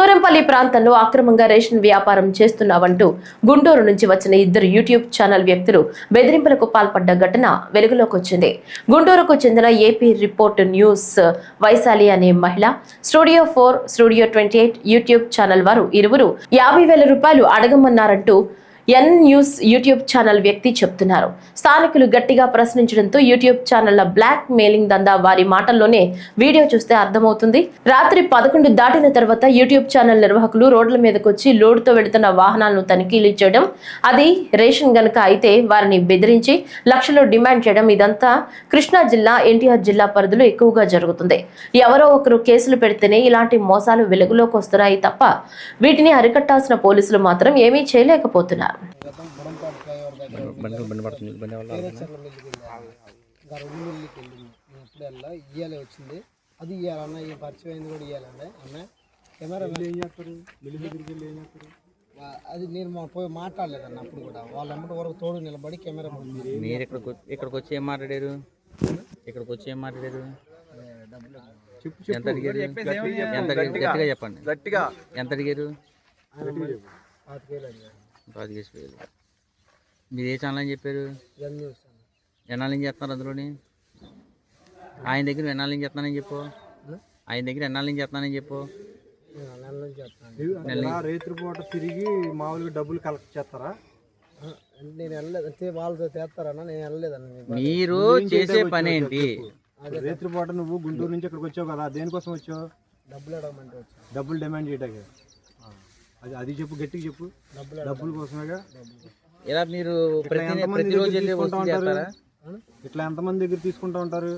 సూరంపల్లి ప్రాంతంలో అక్రమంగా రేషన్ వ్యాపారం చేస్తున్నావంటూ గుంటూరు నుంచి వచ్చిన ఇద్దరు యూట్యూబ్ ఛానల్ వ్యక్తులు బెదిరింపులకు పాల్పడ్డ ఘటన వెలుగులోకి వచ్చింది. గుంటూరుకు చెందిన ఏపీ రిపోర్ట్ న్యూస్ వైశాలి అనే మహిళ studio four studio twenty eight YouTube channel వారు ఇరువురు యాభై వేల రూపాయలు అడగమన్నారంటూ ఎన్ న్యూస్ యూట్యూబ్ ఛానల్ వ్యక్తి చెప్తున్నారు. స్థానికులు గట్టిగా ప్రశ్నించడంతో యూట్యూబ్ ఛానళ్ళ బ్లాక్ మెయిలింగ్ దందా వారి మాటల్లోనే వీడియో చూస్తే అర్థమవుతుంది. రాత్రి పదకొండు దాటిన తర్వాత యూట్యూబ్ ఛానల్ నిర్వాహకులు రోడ్ల మీదకు వచ్చి లోడ్తో వెళుతున్న వాహనాలను తనిఖీలు చేయడం అది రేషన్ గనుక అయితే వారిని బెదిరించి లక్షలు డిమాండ్ చేయడం ఇదంతా కృష్ణా జిల్లా ఎన్టీఆర్ జిల్లా పరిధిలో ఎక్కువగా జరుగుతుంది. ఎవరో ఒకరు కేసులు పెడితేనే ఇలాంటి మోసాలు వెలుగులోకి వస్తున్నాయి తప్ప వీటిని అరికట్టాల్సిన పోలీసులు మాత్రం ఏమీ చేయలేకపోతున్నారు. గతం బుడంపాడు ఫ్లైఓవర్ దగ్గర బండి బండి పడుతుంది బండి వల్ల పేరేచర్ల మిల్లుకి వెళ్ళాము ఇంకా మిల్లుకి వెళ్ళింది వెళ్ళా ఇయ్యాలే వచ్చింది అది ఇయ్యాలన్న ఈ పరిచయం అయింది కూడా ఇయ్యాలండి అన్న కెమెరా ఏం చేస్తారు దగ్గరికి వెళ్ళి ఏం చేస్తారు అది నేను మా పోయి మాట్లాడలేదన్న అప్పుడు కూడా వాళ్ళ అమ్మటి వరకు తోడు నిలబడి కెమెరా మీరు ఇక్కడికి ఇక్కడికి వచ్చి ఏం మాట్లాడారు ఇక్కడికి వచ్చి ఏం మాట్లాడారు ఎంత అడిగారు? ఎంత? గట్టిగా చెప్పండి. గట్టిగా ఎంత అడిగారు. పాతికేసి వేలు మీరు ఏ ఛానల్ అని చెప్పారు? ఎన్నాళ్ళు నుంచి చేస్తున్నారు అందులోని? ఆయన దగ్గర ఎన్నాళ్ళు నుంచి చేస్తున్నానని చెప్పు. ఆయన దగ్గర ఎన్నాళ్ళు నుంచి చేస్తున్నానని చెప్పు. నేను నెల నుంచి చెప్తాను నెల నుంచి- రైతు పూట తిరిగి మామూలుగా డబ్బులు కలెక్ట్ చేస్తారా? నేను వెళ్ళలేదు. వాళ్ళతో తెస్తారన్న నేను వెళ్ళలేదన్న నేను. మీరు చేసే పని ఏంటి? రైతు పూట నువ్వు గుంటూరు నుంచి ఇక్కడికి వచ్చావు కదా దేనికోసం వచ్చావు? డబ్బులు అడగమంటే వచ్చాను. డబ్బులు డిమాండ్ చేయడానికి అది అది చెప్పు గట్టిగా చెప్పు. డబ్బులు కోసమేగా. ఇలా మీరు ప్రతిరోజు ఉంటారు? ఇట్లా ఎంతమంది దగ్గర తీసుకుంటా ఉంటారు?